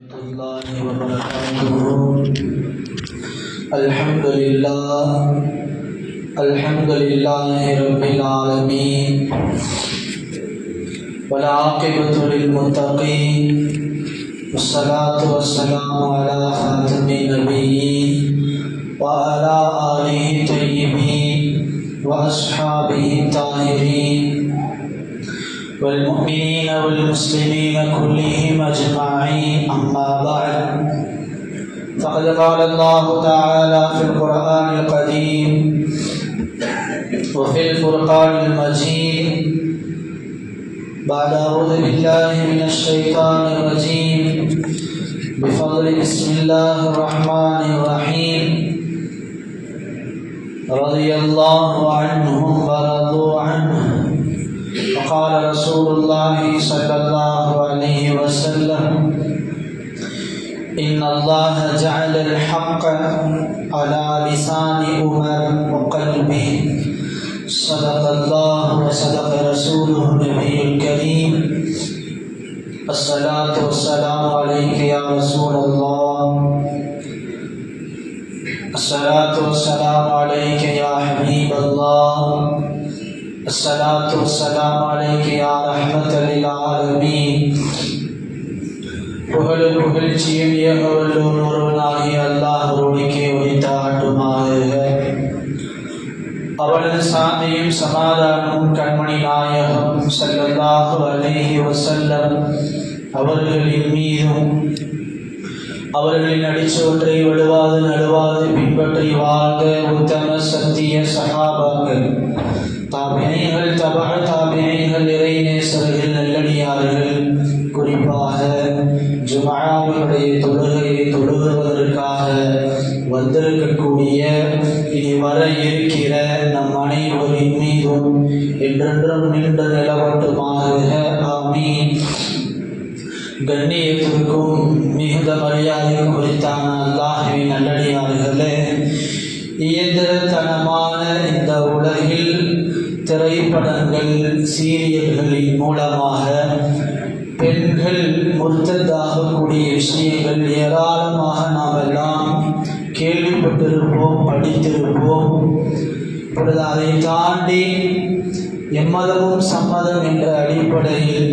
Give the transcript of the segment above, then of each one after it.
الله وبركاته الحمد لله الحمد لله رب العالمين والعاقبة للمتقين والصلاة والسلام على خاتم النبيين وعلى آله الطيبين وأصحابه الطاهرين. والمؤمنين والمسلمين كلهم أجمعين أما بعد. فقد قال الله تعالى في القرآن القديم وفي الفرقان المجيد بعد أعوذ بالله من الشيطان الرجيم بفضل بسم الله الرحمن الرحيم. رضي الله عنهم ورضوا عنه. وقال رسول الله صلى الله عليه وسلم، إن الله جعل الحق على لسان عمر وقلبه. صدق الله وصدق رسوله النبي الكريم. الصلاة والسلام عليك يا رسول الله. الصلاة والسلام عليك يا حبيب الله. الصلاة والسلام عليك يا رحمة للعالمين புகழ் புகழ்ச்சியும் ஏகவல்லூர் ஒருவனாகிய அல்லாஹ் ஒருவனுக்கே உரித்தாட்டுமாக அவனது சாந்தியும் சமாதானமும் கண்மணி நாயகம் ஸல்லல்லாஹு அலைஹி வஸல்லம் அவர்களின் மீதும் அவர்களின் அடிச்சோற்றை வலுவாது நடுவாது பின்பற்றி வாழ்ந்த உத்தம சத்திய சகாபாக்கள் தாபினைகள் தபா தாபினைகள் இறைநேசர்கள் நல்லடியார்கள் குறிப்பாக ஜுமாவுடைய தொழுகையை தொழுகுவதற்காக வந்திருக்கக்கூடிய இனி வர இருக்கிற நம் அனைவரின் மீதும் என்றென்றும் நின்று நிலவட்டுமாக ஆமீன் கண்ணியத்திற்கும் மிகுந்த மரியாதையும் குறித்தான அல்லாஹுவின் நல்லடியார்களே இயந்திரத்தனமான இந்த உலகில் திரைப்படங்கள் சீரியல்களின் மூலமாக பெண்கள் முர்த்ததாகக்கூடிய விஷயங்கள் ஏராளமாக நாம் எல்லாம் கேள்விப்பட்டிருப்போம் படித்திருப்போம். இப்பொழுது அதை தாண்டி எம்மதமும் சம்மதம் என்ற அடிப்படையில்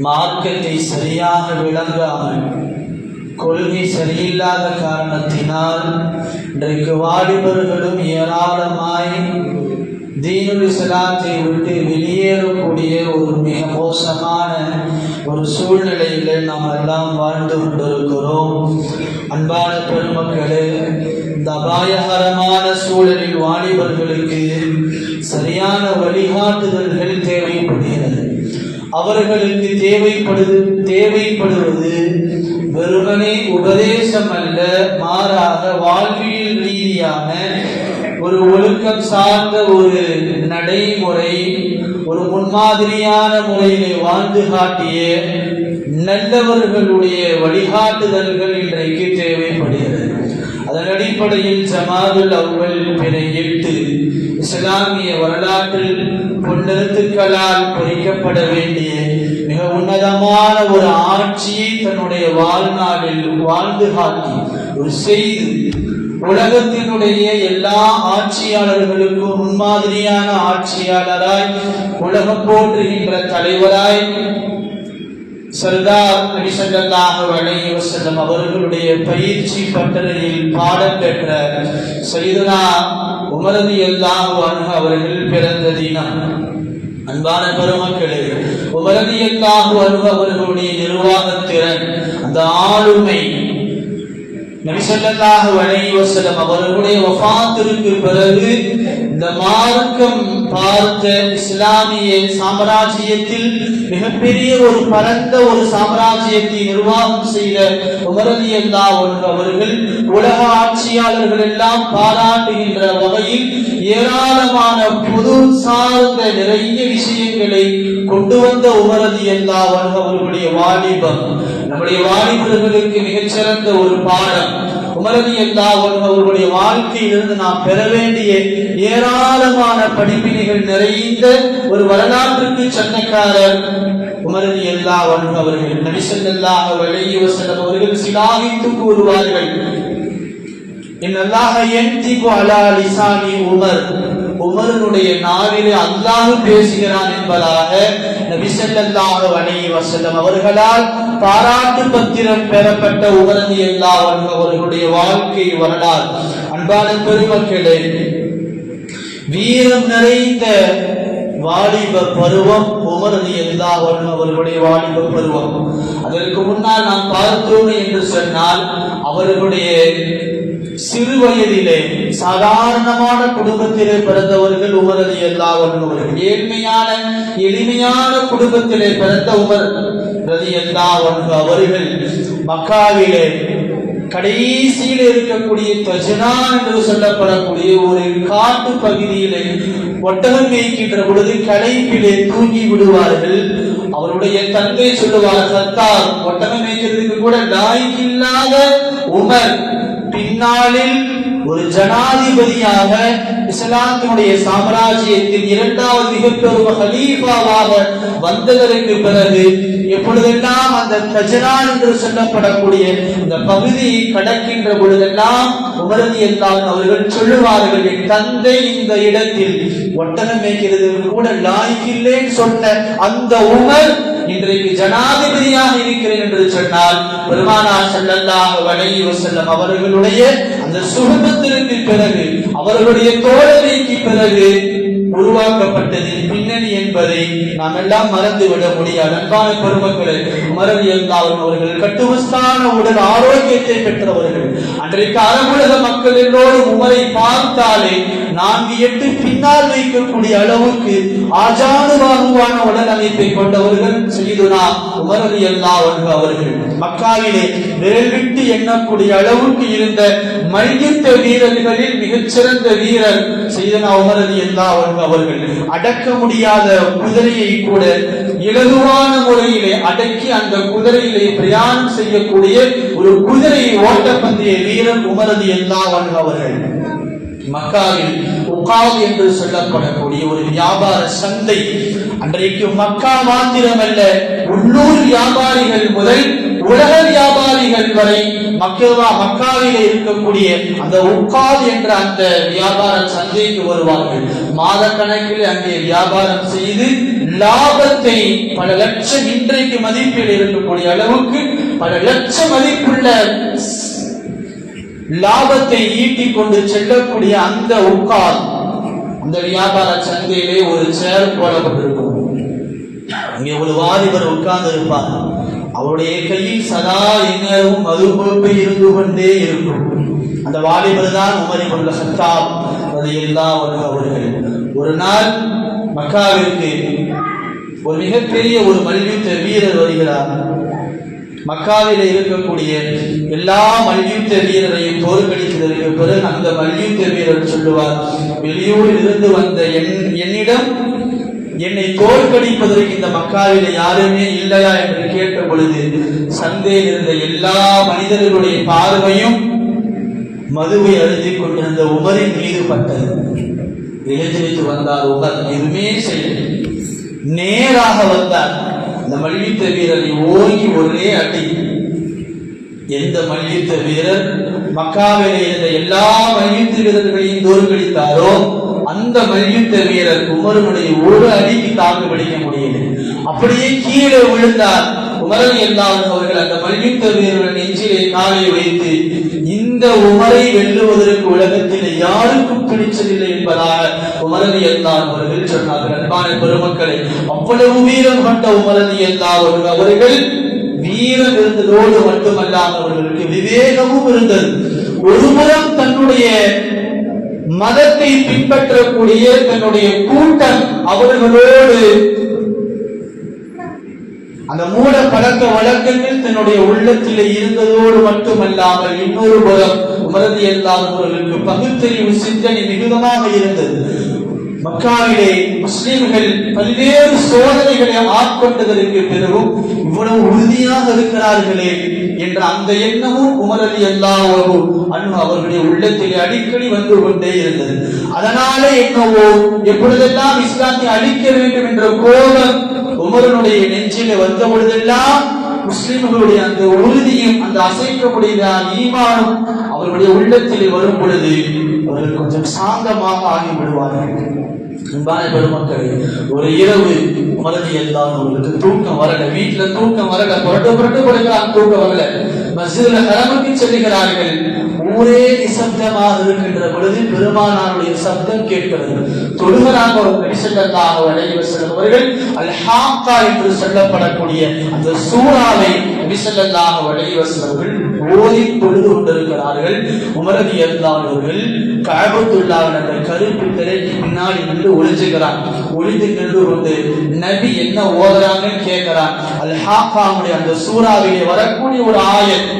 மார்க்கத்தை சரியாக விளங்காமல் கொள்கை சரியில்லாத காரணத்தினால் இன்றைக்கு வாலிபர்களும் ஏராளமாய் தீனுல் இஸ்லாத்தை விட்டு வெளியேறக்கூடிய ஒரு மிக மோசமான ஒரு சூழ்நிலையில் நாம் எல்லாம் வாழ்ந்து கொண்டிருக்கிறோம். அன்பான பெருமக்களே இந்த அபாயகரமான சூழலில் வாலிபர்களுக்கு சரியான வழிகாட்டுதல்கள் தேவைப்படுகிறது. அவர்களுக்கு தேவைப்படுது தேவைப்படுவது வெறுமனே உபதேசம் அல்ல மாறாக வாழ்வியல் ரீதியான ஒரு ஒழுக்கம் சார்ந்த ஒரு நடைமுறை ஒரு முன்மாதிரியான முறையிலே வாழ்ந்து காட்டிய நல்லவர்களுடைய வழிகாட்டுதல்கள் இன்றைக்கு தேவைப்படுகிறது. அதன் அடிப்படையில் ஜமாதுல் அவ்வல் பிற எட்டு இஸ்லாமிய வரலாற்றில் பொன்னெழுத்துக்களால் பொறிக்கப்பட வேண்டிய மிக உன்னதமான ஒரு ஆட்சியை தன்னுடைய வாழ்நாளில் வாழ்ந்து காட்டி ஒரு செய்தி உலகத்தினுடைய எல்லா ஆட்சியாளர்களுக்கும் முன்மாதிரியான ஆட்சியாளராய் உலகம் போற்றுகின்ற தலைவராய் சர்தார் நபிசல்லாஹு அலைஹி வஸல்லம் அவர்களுடைய பயிற்சி பட்டறையில் பாடம் பெற்ற சைதுனா உமரது அல்லாஹு அன்ஹு அவர்கள் பிறந்த தினம். அன்பான பெருமக்களே உமரதி அல்லாஹு அன்ஹு அவர்களுடைய நிர்வாகத்திறன் அந்த ஆளுமை நபிசல்லாஹு அலைஹி வஸல்லம் அவர்களுடைய வஃபாத்திற்கு பிறகு இந்த மார்க்கம் பார்த்த இஸ்லாமிய சாம்ராஜ்யத்தில் மிகப்பெரிய ஒரு பரந்த ஒரு சாம்ராஜ்யத்தை நிர்வாகம் செய்த உமரதி அல்லா அவர்கள் உலக ஆட்சியாளர்கள் எல்லாம் பாராட்டுகின்ற வகையில் ஏராளமான பொது சார்ந்த நிறைய விஷயங்களை கொண்டு வந்த உமரதி அல்லாஹ் அவர்களுடைய வாலிபம். நம்முடைய வாலிபர்களுக்கு மிகச்சிறந்த ஒரு பாடம் உமரதி எல்லா அவர்களுடைய வாழ்க்கையிலிருந்து நாம் பெற வேண்டிய ஏராளமான படிப்பினைகள் நிறைந்த ஒரு வரலாற்றுக்கு சொந்தக்காரர் உமரதி எல்லா அவர்கள். நபிசல்லாக வலையி வசல்லம் அவர்கள் சிலாகித்து கூறுவார்கள் என் அல்லாஹ் என்திகு அலா லிசானி உமர். உமரனுடைய நாவிலே அல்லாஹ் பேசுகிறான் என்பதாக நபி அலைஹி வஸல்லம் அவர்களால் பாராட்டு பத்திரம் பெறப்பட்ட உமரது எல்லா அவர்களுடைய வாழ்க்கை வரலாறு. அன்பான பெருமக்களே வீரம் நிறைந்த வாலிப பருவம் உமரது எல்லா அவர்களுடைய வாலிப பருவம். அதற்கு முன்னால் நாம் பார்த்தோம் என்று சொன்னால் அவர்களுடைய சிறு வயதிலே சாதாரணமான குடும்பத்திலே பிறந்தவர்கள் உமரது எல்லா அவர்கள் ஏழ்மையான எளிமையான குடும்பத்திலே பிறந்த உமர் அலி எல்லா அவர்கள் மக்காவிலே கடைசியில் இருக்கக்கூடிய தஜனா என்று சொல்லப்படக்கூடிய ஒரு காட்டு பகுதியிலே ஒட்டகம் மேய்க்கின்ற பொழுது களைப்பிலே தூங்கி விடுவார்கள். அவருடைய தந்தை சொல்லுவார் சத்தார் ஒட்டகம் மேய்க்கிறதுக்கு கூட லாய்க்கில்லாத உமர் பின்னாளில் ஒரு ஜனாதிபதியாக இஸ்லாத்தினுடைய சாம்ராஜ்யத்தில் இரண்டாவது மிகப்பெரும் ஹலீஃபாவாக வந்ததற்கு பிறகு எப்பொழுதெல்லாம் அந்த கஜரான் என்று சொல்லப்படக்கூடிய இந்த பகுதியை கடக்கின்ற பொழுதெல்லாம் உமரதி என்றால் அவர்கள் சொல்லுவார்கள் என் தந்தை இந்த இடத்தில் ஒட்டகம் மேய்க்கிறது கூட லாய்க்கில்லேன்னு சொன்ன அந்த உமர் இன்றைக்கு ஜனாதிபதியாக இருக்கிறேன் என்று சொன்னால் பெருமானா செல்லல்லாக அலைஹி வஸல்லம் அவர்களுடைய அந்த சுகபத்திற்கு பிறகு அவர்களுடைய தோழமைக்கு பிறகு உருவாக்கப்பட்டதின் பின்னணி என்பதை நாம் எல்லாம் மறந்துவிட முடியாது. அன்பான பெருமக்களே உமரது இருந்தாலும் அவர்கள் கட்டுமஸ்தான உடல் ஆரோக்கியத்தை பெற்றவர்கள். அன்றைக்கு அரபுலக மக்கள் எல்லோரும் உமரை பார்த்தாலே நான்கு எட்டு பின்னால் வைக்கக்கூடிய அளவுக்கு ஆஜானுபாகுவான உடல் அமைப்பை கொண்டவர்கள் செய்துனா உமரது எல்லா அவர்கள். மக்காவிலே விரல் விட்டு எண்ணக்கூடிய அளவுக்கு இருந்த மல்யுத்த வீரர்களில் மிகச்சிறந்த வீரர் செய்தனா உமரது எல்லா அவர்கள். அடக்க முடியாத குதிரையை கூட இலகுவான முறையிலே அடக்கி அந்த குதிரையிலே பிரயாணம் செய்யக்கூடிய ஒரு குதிரை ஓட்டப்பந்தய வீரர் உமரது எல்லா அவர்கள். மக்காவில் உகாவ் என்று சொல்லப்படக்கூடிய ஒரு வியாபார சந்தை. அன்றைக்கு மக்கா மாத்திரமல்ல உள்ளூர் வியாபாரிகள் முதல் உலக வியாபாரிகள் வரை மக்கவா மக்காவிலே இருக்கக்கூடிய அந்த உக்கால் என்ற அந்த வியாபார சந்தைக்கு வருவார்கள். மாத கணக்கில் அங்கே வியாபாரம் செய்து லாபத்தை பல லட்சம் இன்றைக்கு மதிப்பில் இருக்கக்கூடிய அளவுக்கு பல லட்சம் மதிப்புள்ள லாபத்தை ஈட்டி கொண்டு செல்லக்கூடிய அந்த உட்கால் அந்த வியாபார சந்தையிலே ஒரு சேர் போடப்பட்டிருக்கும். அங்கே ஒரு வாலிபர் உட்கார்ந்து இருப்பார் அவருடைய கையில் சதா இன்னும் மது பொறுப்பை இருந்து கொண்டே இருக்கும். அந்த வாலிபர் தான் உமரி கொண்ட சத்தாப் அது எல்லா அவர்கள். ஒரு நாள் மக்காவிற்கு ஒரு மிகப்பெரிய ஒரு மல்யுத்த வீரர் வருகிறார். மக்காவில் இருக்கக்கூடிய எல்லா மல்யுத்த வீரரையும் தோற்கடித்ததற்கு பிறகு அந்த மல்யுத்த வீரர் சொல்லுவார் வெளியூரில் இருந்து வந்த என் என்னிடம் என்னை தோற்கடிப்பதற்கு இந்த மக்காவில் யாருமே இல்லையா என்று கேட்ட பொழுது சந்தையில் இருந்த எல்லா மனிதர்களுடைய பார்வையும் மதுவை அழுதிக் கொண்டிருந்த உமரின் மீது பட்டது. எழுந்திரித்து வந்தார் உமர் எதுவுமே செய்ய நேராக வந்தார். அந்த மல்யுத்த வீரரை ஓங்கி ஒரே அடி. எந்த மல்யுத்த வீரர் மக்காவிலே இருந்த எல்லா மல்யுத்த வீரர்களையும் தோற்கடித்தாரோ அந்த மல்யுத்த வீரர் உமரனுடைய ஒரு அடிக்கு தாக்கு பிடிக்க முடியல. அப்படியே கீழே விழுந்தார். உமரன் எல்லாரும் அவர்கள் அந்த மல்யுத்த வீரர்கள் நெஞ்சிலே காலை வைத்து இந்த உமரை வெல்லுவதற்கு உலகத்தில் யாருக்கும் பிடிச்சதில்லை என்பதாக உமரதி எல்லாரும் அவர்கள் சொன்னார்கள். அன்பான பெருமக்களை அவ்வளவு வீரம் கொண்ட உமரதி எல்லாரும் அவர்கள் வீரம் இருந்ததோடு மட்டுமல்லாமல் அவர்களுக்கு விவேகமும் இருந்தது. ஒருபுறம் தன்னுடைய மதத்தை பின்பற்றக்கூடிய தன்னுடைய கூட்டம் அவர்களோடு அந்த மூட பழக்க வழக்கங்கள் தன்னுடைய உள்ளத்திலே இருந்ததோடு மட்டுமல்லாமல் இன்னொரு புறம் உமரதி அல்லாதவர்களுக்கு பகுத்தறிவு சிந்தனை மிகுதமாக இருந்தது. மக்காவிலே முஸ்லிம்கள் பல்வேறு சோதனைகளை ஆட்கொண்டதற்கு பிறகும் இவ்வளவு உறுதியாக இருக்கிறார்களே என்ற அந்த எண்ணமும் உமரலி அல்லாஹு அன்பு அவர்களுடைய உள்ளத்தில் அடிக்கடி வந்து கொண்டே இருந்தது. அதனாலே என்னவோ எப்பொழுதெல்லாம் இஸ்லாத்தை அழிக்க வேண்டும் என்ற கோபம் உமரனுடைய நெஞ்சிலே வந்த பொழுதெல்லாம் முஸ்லிம்களுடைய அந்த உறுதியும் அந்த அசைக்கக்கூடிய ஈமானும் அவர்களுடைய உள்ளத்தில் வரும் பொழுது அவர்கள் கொஞ்சம் சாந்தமாக ஆகிவிடுவார்கள். அன்பான பெருமக்களே ஒரு இரவு மறதி எல்லாம் உங்களுக்கு தூக்கம் வரல. வீட்டுல தூக்கம் வரல. புரட்டு புரட்டு படுக்கிறாங்க தூக்கம் வரல. மசிதில கடமைக்கு செல்லுகிறார்கள். ஊரே நிசப்தமாக இருக்கின்ற பொழுது பெருமானாருடைய சப்தம் கேட்கிறது. தொழுகிறாங்க ஒரு நபிசல்லாக வளைவு செல்பவர்கள் அல் ஹாக்கா என்று சொல்லப்படக்கூடிய அந்த சூறாவை நபிசல்லாக வளைவு செல்பவர்கள் ஓதி பொழுது கொண்டிருக்கிறார்கள். உமரதி இருந்தார்கள் காபத்துள்ளாவின் அந்த கருப்பு திரைக்கு பின்னாடி நின்று ஒளிஞ்சுகிறான் ஒளிந்து நின்று கொண்டு நபி என்ன ஓதுறாங்கன்னு கேட்கிறான் அல் ஹாக்காவுடைய அந்த சூறாவிலே வரக்கூடிய ஒரு ஆயத்.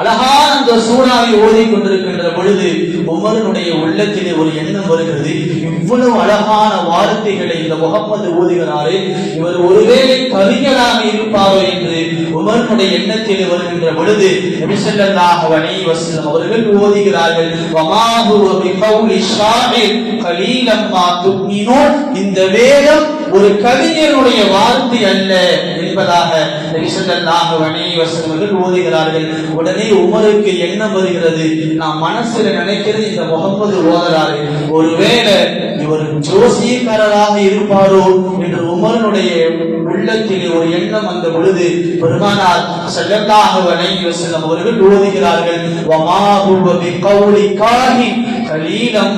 அழகான அந்த சூறாவை ஓதி கொண்டிருக்கின்ற பொழுது உமரனுடைய உள்ளத்திலே ஒரு எண்ணம் வருகிறது. இவ்வளவு அழகான வார்த்தைகளை இந்த முகமது ஓதுகிறாரே இவர் ஒருவேளை கவிஞராக இருப்பாரோ என்று உமரனுடைய எண்ணத்திலே வருகின்ற பொழுது நபிசல்லாஹு அலைஹி வஸல்லம் அவர்கள் ஓதுகிறார்கள். வமாஹு பிகௌலி ஷாஹிர் கலீலம் மா இந்த வேதம் ஒரு கவிஞருடைய வார்த்தை அல்ல என்பதாக ஓதுகிறார்கள். உடனே உமருக்கு என்ன வருகிறது. நான் மனசுல நினைக்கிறது இந்த முகமது ஓதராரு ஒருவேளை இவர் ஜோசியக்காரராக இருப்பாரோ என்று உமரனுடைய உள்ளத்தில் ஒரு எண்ணம் வந்த பொழுது பெருமானார் ஸல்லல்லாஹு வணங்கி வஸல்லம் அவர்கள் ஓதுகிறார்கள் கலீலம்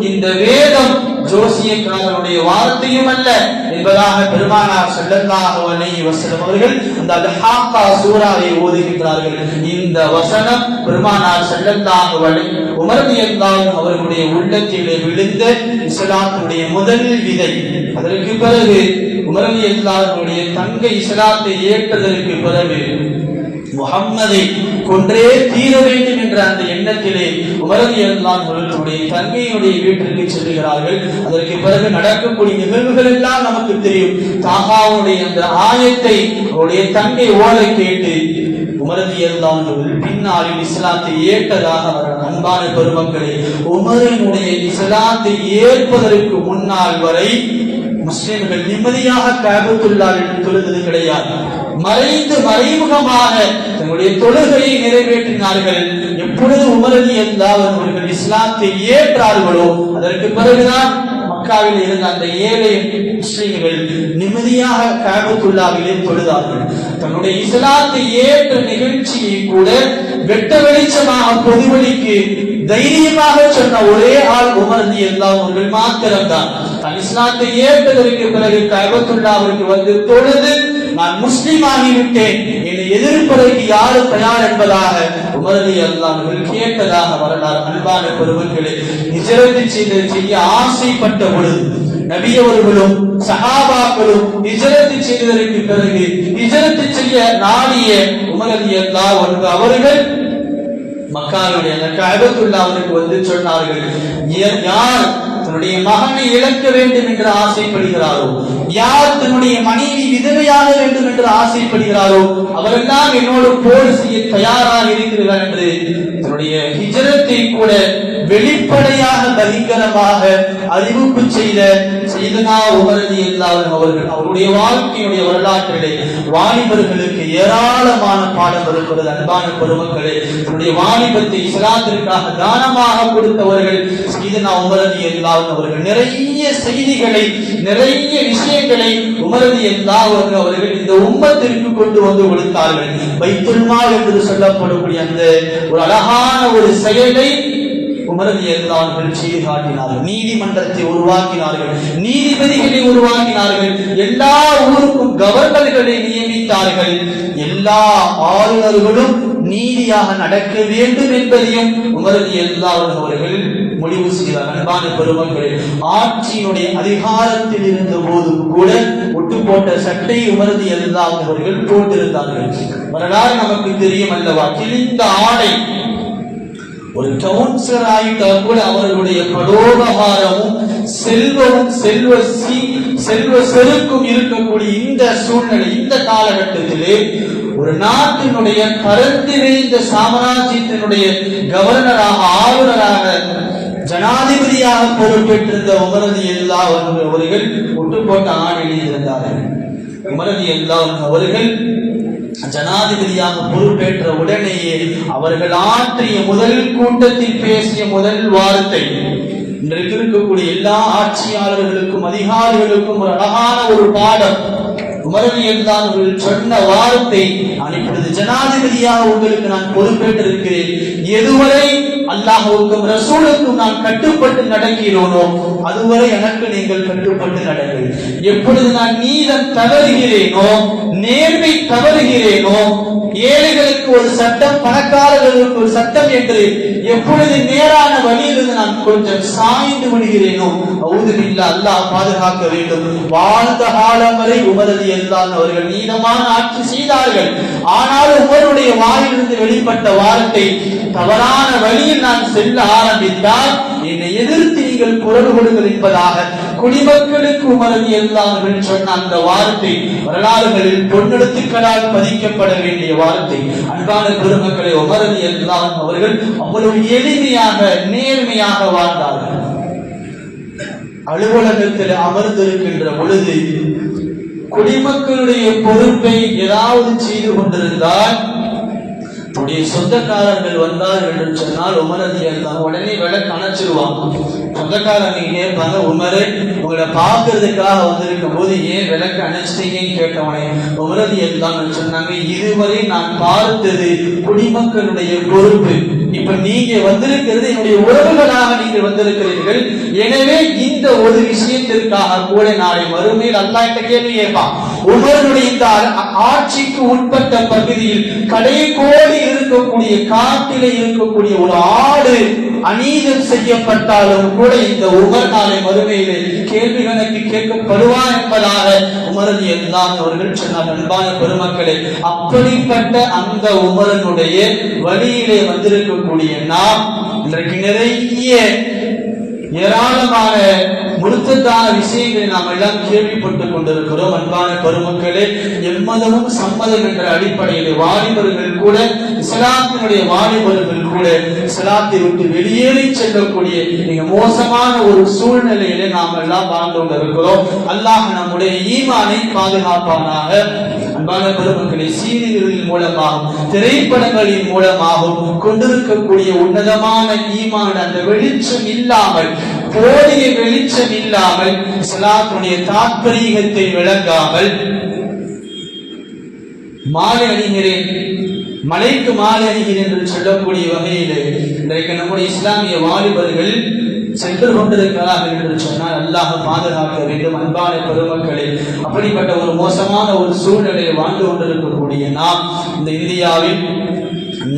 இந்த வேதம் ஜோசியக்காரனுடைய வார்த்தையும் அல்ல. என்பதாக பெருமானார் ஸல்லல்லாஹு வசனம் அவர்கள் அந்த ஹாக்கா சூராவை ஓதுகின்றார்கள். இந்த வசனம் பெருமானார் ஸல்லல்லாஹு அலைஹி அவர்களுடைய உள்ளத்திலே விழுந்த இஸ்லாத்தினுடைய முதல் விதை. அதற்கு பிறகு உமர் தங்கை இஸ்லாத்தை ஏற்றதற்கு பிறகு முகம்மதை கொன்றே தீர வேண்டும் என்ற அந்த எண்ணத்திலே உமரது எல்லாம் அவர்களுடைய தங்கையுடைய வீட்டிற்கு செல்லுகிறார்கள் அதற்கு பிறகு நடக்கக்கூடிய நிகழ்வுகள் எல்லாம் நமக்கு தெரியும். தாகாவுடைய அந்த ஆயத்தை அவருடைய தங்கை ஓலை கேட்டு உமரது எல்லாம் பின்னாளில் இஸ்லாத்தை ஏற்றதாக அவர் அன்பான பெருமக்களே உமரனுடைய இஸ்லாத்தை ஏற்பதற்கு முன்னால் வரை முஸ்லிம்கள் நிம்மதியாக காபத்துள்ளாரில் தொழுது கிடையாது. மறைந்து மறைமுகமாக தங்களுடைய தொழுகையை நிறைவேற்றினார்கள். எப்பொழுது உமரதி என்றால் அவர்கள் இஸ்லாத்தை ஏற்றார்களோ அதற்கு பிறகுதான் மக்காவில் இருந்த அந்த ஏழை முஸ்லிம்கள் நிம்மதியாக காபத்துள்ளாவிலே தொழுதார்கள். தன்னுடைய இஸ்லாத்தை ஏற்ற நிகழ்ச்சியை கூட வெட்ட வெளிச்சமாக பொதுவெளிக்கு தைரியமாக சொன்ன ஒரே ஆள் உமர்ந்து எல்லாம் அவர்கள் மாத்திரம்தான். தான் இஸ்லாத்தை ஏற்றதற்கு பிறகு கபத்துள்ளாவிற்கு வந்து தொழுது நான் முஸ்லீம் ஆகிவிட்டேன் என்னை எதிர்ப்பதற்கு யாரு தயார் என்பதாக உமரதி அல்லாமல் கேட்டதாக வரலாறு அன்பான பெருமக்களை நிஜரத்து செய்த செய்ய ஆசைப்பட்ட பொழுது நபியவர்களும் சகாபாக்களும் நிஜரத்து செய்ததற்கு பிறகு நிஜரத்து செய்ய நாடிய உமரதி அல்லா ஒன்று அவர்கள் மக்காவுடைய அந்த கபத்துள்ளாவிற்கு வந்து சொன்னார்கள் யார்? தன்னுடைய மகனை இழக்க வேண்டும் என்று ஆசைப்படுகிறாரோ? யார் தன்னுடைய மனைவி விதவையாக வேண்டும் என்று ஆசைப்படுகிறாரோ? அவரெல்லாம் என்னோடு போர் செய்ய தயாராக இருக்கிறார் என்று தன்னுடைய ஹிஜரத்தை கூட வெளிப்படையாக பகிரங்கமாக அறிவிப்பு செய்த செய்தனா உமரதி இல்லாதவர்கள் அவர்கள் அவருடைய வாழ்க்கையுடைய வரலாற்றிலே வாலிபர்களுக்கு ஏராளமான பாடம் இருக்கிறது அன்பான பெருமக்களே தன்னுடைய வாலிபத்தை இஸ்லாத்திற்காக தானமாக கொடுத்தவர்கள் செய்தனா உமரதி எல்லாவும் அவர்கள் நிறைய செய்திகளை நிறைய விஷயங்களை உமரதி எல்லாவும் அவர்கள் இந்த உம்மத்திற்கு கொண்டு வந்து கொடுத்தார்கள். பைத்துல்மால் என்று சொல்லப்படக்கூடிய அந்த ஒரு அழகான ஒரு செயலை உமரதி எல்லார்கள் செய்து காட்டினார்கள். நீதிமன்றத்தை உருவாக்கினார்கள். நீதிபதிகளை உருவாக்கினார்கள். எல்லா ஊருக்கும் கவர்னர்களை நியமித்தார்கள். எல்லா ஆளுநர்களும் நீதியாக நடக்க வேண்டும் என்பதையும் உமரதி எல்லாரும் அவர்கள் முடிவு செய்தார் அன்பான பெருமக்களே ஆட்சியினுடைய அதிகாரத்தில் இருந்த போது கூட ஒட்டு போட்ட சட்டை உமரதி எல்லாம் அவர்கள் போட்டிருந்தார்கள் வரலாறு நமக்கு தெரியும் அல்லவா? கிழிந்த ஆடை ஒரு கவுன்சிலர் ஆகிட்டால் கூட அவர்களுடைய பரோபகாரமும் செல்வம் செல்வ சீ செல்வ செருக்கும் இருக்கக்கூடிய இந்த சூழ்நிலை இந்த காலகட்டத்திலே ஒரு நாட்டினுடைய கருத்து நிறைந்த சாம்ராஜ்யத்தினுடைய கவர்னராக ஆளுநராக ஜனாதிபதியாக பொறுப்பேற்றிருந்த உமரது எல்லா அவர்கள் ஒட்டுப்போட்ட ஆணில் இருந்தார்கள். உமரது எல்லா அவர்கள் ஜனாதிபதியாக பொறுப்பேற்ற உடனேயே அவர்கள் ஆற்றிய முதல் கூட்டத்தில் பேசிய முதல் வார்த்தை இன்றைக்கு இருக்கக்கூடிய எல்லா ஆட்சியாளர்களுக்கும் அதிகாரிகளுக்கும் ஒரு அழகான ஒரு பாடம் உமரவியல் சொன்ன வார்த்தை நான் இப்பொழுது ஜனாதிபதியாக உங்களுக்கு நான் பொறுப்பேற்றிருக்கிறேன். எதுவரை அல்லாஹுக்கும் ரசூலுக்கும் நான் கட்டுப்பட்டு நடக்கிறோனோ அதுவரை எனக்கு நீங்கள் கட்டுப்பட்டு நடங்கள். எப்பொழுது நான் நீதம் தவறுகிறேனோ நேர்மை தவறுகிறேனோ ஏழைகளுக்கு ஒரு சட்டம் பணக்காரர்களுக்கு ஒரு சட்டம் என்று எப்பொழுது நேரான வழியிலிருந்து நான் கொஞ்சம் சாய்ந்து விடுகிறேனோ அவுதுபில்லா அல்லாஹ் பாதுகாக்க வேண்டும். வாழ்ந்த காலம் வரை உமரது எல்லாம் அவர்கள் நீதமான ஆட்சி செய்தார்கள். ஆனால் உமருடைய வாயிலிருந்து வெளிப்பட்ட வாரத்தை தவறான வழியில் நான் செல்ல ஆரம்பித்தால் என்னை எதிர்த்து நீங்கள் குரல் கொடுங்கள் என்பதாக குடிமக்களுக்கு உமரது எல்லார்கள் சொன்ன அந்த வார்த்தை வரலாறுகளில் பொன்னெடுத்துக்களால் பதிக்கப்பட வேண்டிய வார்த்தை. அன்பான பெருமக்களை உமரது எல்லாம் அவர்கள் அவ்வளவு எளிமையாக நேர்மையாக வாழ்ந்தார்கள். அலுவலகத்தில் அமர்ந்திருக்கின்ற பொழுது குடிமக்களுடைய பொறுப்பை ஏதாவது செய்து கொண்டிருந்தால் உடைய சொந்தக்காரர்கள் வந்தார்கள் என்று சொன்னால் உமரதியார் தான் உடனே விளக்கு அணைச்சிருவாங்க சொந்தக்காரங்க கேட்பாங்க உமரு உங்களை பார்க்கறதுக்காக வந்திருக்கும் போது ஏன் விளக்கு அணைச்சிட்டீங்கன்னு கேட்டவனே உமரது எல்லாம் சொன்னாங்க இதுவரை நான் பார்த்தது குடிமக்களுடைய பொறுப்பு. இப்ப நீங்க வந்திருக்கிறது என்னுடைய உறவுகளாக நீங்கள் வந்திருக்கிறீர்கள். எனவே இந்த ஒரு விஷயத்திற்காக கூட நாளை மறுமையில் அல்லா இந்த கேள்வி கேட்பான். உமருடைய இந்த ஆட்சிக்கு உட்பட்ட பகுதியில் கடைக்கோடி இருக்கக்கூடிய காட்டிலே இருக்கக்கூடிய ஒரு ஆடு அநீதம் செய்யப்பட்டாலும் கூட இந்த உமர் நாளை மறுமையிலே கேள்வி கணக்கு கேட்கப்படுவா என்பதாக உமரது எல்லாம் அவர்கள் சொன்னார். அன்பான பெருமக்களே அப்படிப்பட்ட அந்த உமரனுடைய வழியிலே வந்திருக்கக்கூடிய நாம் இன்றைக்கு நிறைய ஏராளமான முழுத்தத்தான விஷயங்களை நாம் எல்லாம் கேள்விப்பட்டுக் கொண்டிருக்கிறோம். அன்பான பெருமக்களே எம்மதமும் சம்மதம் என்ற அடிப்படையில் வாலிபர்கள் கூட இஸ்லாத்தினுடைய வாலிபர்கள் கூட இஸ்லாத்தை விட்டு வெளியேறி செல்லக்கூடிய மிக மோசமான ஒரு சூழ்நிலையிலே நாம் எல்லாம் வாழ்ந்து கொண்டிருக்கிறோம். அல்லாஹ் நம்முடைய ஈமானை பாதுகாப்பானாக அன்பான பெருமக்களை சீரியல்களின் மூலமாகவும் திரைப்படங்களின் மூலமாகவும் கொண்டிருக்கக்கூடிய உன்னதமான ஈமான் அந்த வெளிச்சம் இல்லாமல் போதிய வெளிச்சம் இல்லாமல் இஸ்லாத்துடைய தாத்பரீகத்தை விளங்காமல் மாலை அணிகிறேன் மலைக்கு மாலை அணிகிறேன் என்று சொல்லக்கூடிய வகையிலே இன்றைக்கு நம்முடைய இஸ்லாமிய வாலிபர்கள் சென்று கொண்டிருக்கிறார்கள் என்று சொன்னால் அல்லாஹ் பாதுகாக்க வேண்டும். அன்பான பெருமக்களே அப்படிப்பட்ட ஒரு மோசமான ஒரு சூழ்நிலையை வாழ்ந்து கொண்டிருக்கக்கூடிய நாம் இந்த இந்தியாவில்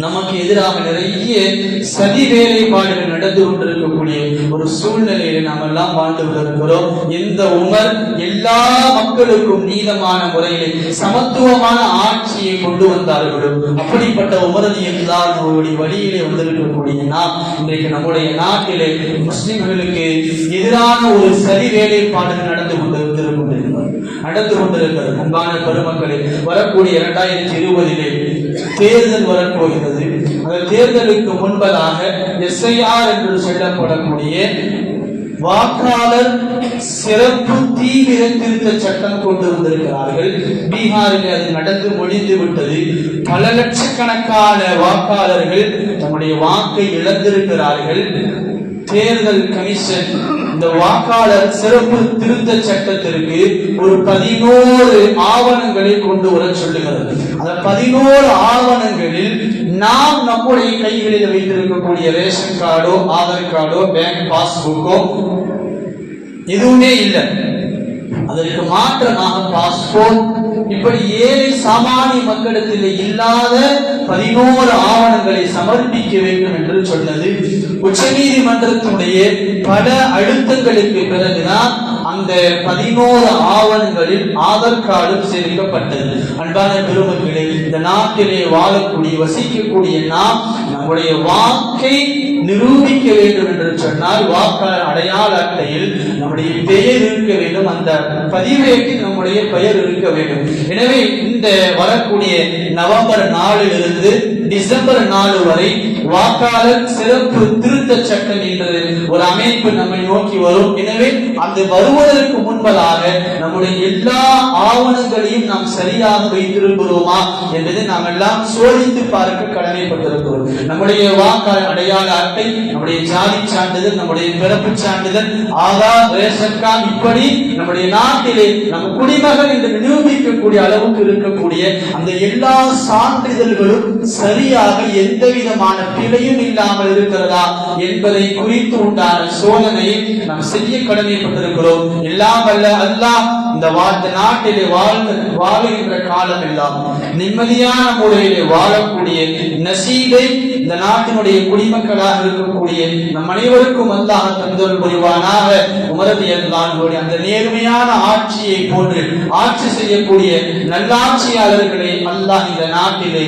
நமக்கு எதிராக நிறைய சதி வேலைப்பாடுகள் நடந்து கொண்டிருக்கக்கூடிய ஒரு சூழ்நிலையில நாம் எல்லாம் வாழ்ந்து கொண்டிருக்கிறோம். இந்த உமர் எல்லா மக்களுக்கும் நீதமான முறையில் சமத்துவமான ஆட்சியை கொண்டு வந்தார்களோ அப்படிப்பட்ட உமரதி எல்லார் நம்முடைய வழியிலே வந்திருக்கக்கூடிய நாம் இன்றைக்கு நம்முடைய நாட்டிலே முஸ்லிம்களுக்கு எதிரான ஒரு சதி வேலைப்பாடுகள் நடந்து கொண்டு நடந்து கொண்டிருக்கிறது. அன்பான பெருமக்களே வரக்கூடிய இரண்டாயிரத்தி இருபதிலே தேர்தல் வரப்போகிறது. அந்த தேர்தலுக்கு முன்பதாக எஸ்ஐஆர் என்று சொல்லப்படக்கூடிய வாக்காளர் சிறப்பு தீவிர திருத்த சட்டம் கொண்டு வந்திருக்கிறார்கள். பீகாரில் அது நடந்து முடிந்து விட்டது. பல லட்சக்கணக்கான வாக்காளர்கள் தம்முடைய வாக்கை இழந்திருக்கிறார்கள். தேர்தல் கமிஷன் இந்த வாக்காளர் சிறப்பு திருத்த சட்டத்திற்கு ஒரு பதினோரு ஆவணங்களை கொண்டு வர சொல்லுகிறது. அந்த பதினோரு ஆவணங்களில் நாம் நம்முடைய கைகளில் வைத்திருக்கக்கூடிய ரேஷன் கார்டோ ஆதார் கார்டோ பேங்க் பாஸ்புக்கோ எதுவுமே இல்லை. அதற்கு மாற்றமாக பாஸ்போர்ட் இப்படி ஏழை சாமானிய மக்களிடத்தில் இல்லாத பதினோரு ஆவணங்களை சமர்ப்பிக்க வேண்டும் என்று சொன்னது உச்சநீதிமன்றத்தினுடைய பல அழுத்தங்களுக்கு பிறகுதான் அந்த பதினோரு ஆவணங்களில் ஆதார் கார்டும் சேர்க்கப்பட்டது அன்பான பெருமக்களே இந்த நாட்டிலே வாழக்கூடிய வசிக்கக்கூடிய நாம் நம்முடைய வாக்கை நிரூபிக்க வேண்டும் என்று சொன்னால் வாக்காளர் அடையாள அட்டையில் நம்முடைய பெயர் இருக்க வேண்டும். அந்த பதிவேட்டில் நம்முடைய பெயர் இருக்க வேண்டும். எனவே இந்த வரக்கூடிய நவம்பர் நாளிலிருந்து டிசம்பர் நாலு வரை வாக்காளர் சிறப்பு திருத்த சட்டம் என்ற ஒரு அமைப்பு நம்மை நோக்கி வரும். எனவே அந்த வருவதற்கு முன்பதாக நம்முடைய எல்லா ஆவணங்களையும் நாம் சரியாக வைத்திருக்கிறோமா என்பதை நாம் எல்லாம் சோதித்து பார்க்க கடமைப்பட்டிருக்கிறோம். நம்முடைய வாக்காளர் அடையாள அட்டை நம்முடைய ஜாதி சான்றிதழ் நம்முடைய பிறப்பு சான்றிதழ் ஆதார் ரேஷன் கார்டு இப்படி நம்முடைய நாட்டிலே நம் குடிமகன் என்று நிரூபிக்கக்கூடிய அளவுக்கு இருக்கக்கூடிய அந்த எல்லா சான்றிதழ்களும் சரி நபியாக எந்த விதமான பிழையும் இல்லாமல் இருக்கிறதா என்பதை குறித்து உண்டான சோதனையை நாம் செய்ய கடமைப்பட்டிருக்கிறோம் எல்லாம் அல்ல அல்லாஹ் இந்த வாழ்ந்த நாட்டிலே வாழ்ந்த வாழுகின்ற காலம் எல்லாம் நிம்மதியான முறையிலே வாழக்கூடிய நசீதை இந்த நாட்டினுடைய குடிமக்களாக இருக்கக்கூடிய நம் அனைவருக்கும் அல்லாஹ் தந்தல் புரிவானாக. உமரது அல்லாஹுடைய அந்த நேர்மையான ஆட்சியை போன்று ஆட்சி செய்யக்கூடிய நல்லாட்சியாளர்களை அல்லாஹ் இந்த நாட்டிலே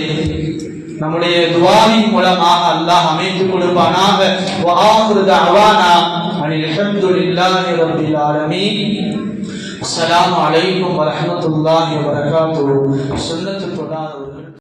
நம்முடைய துவாவின் மூலமாக அல்லாஹ் அமைத்துக் கொடுப்பானாக وآخر دعوانا أن الحمد لله رب العالمين السلام عليكم ورحمة الله وبركاته سنة தொடர்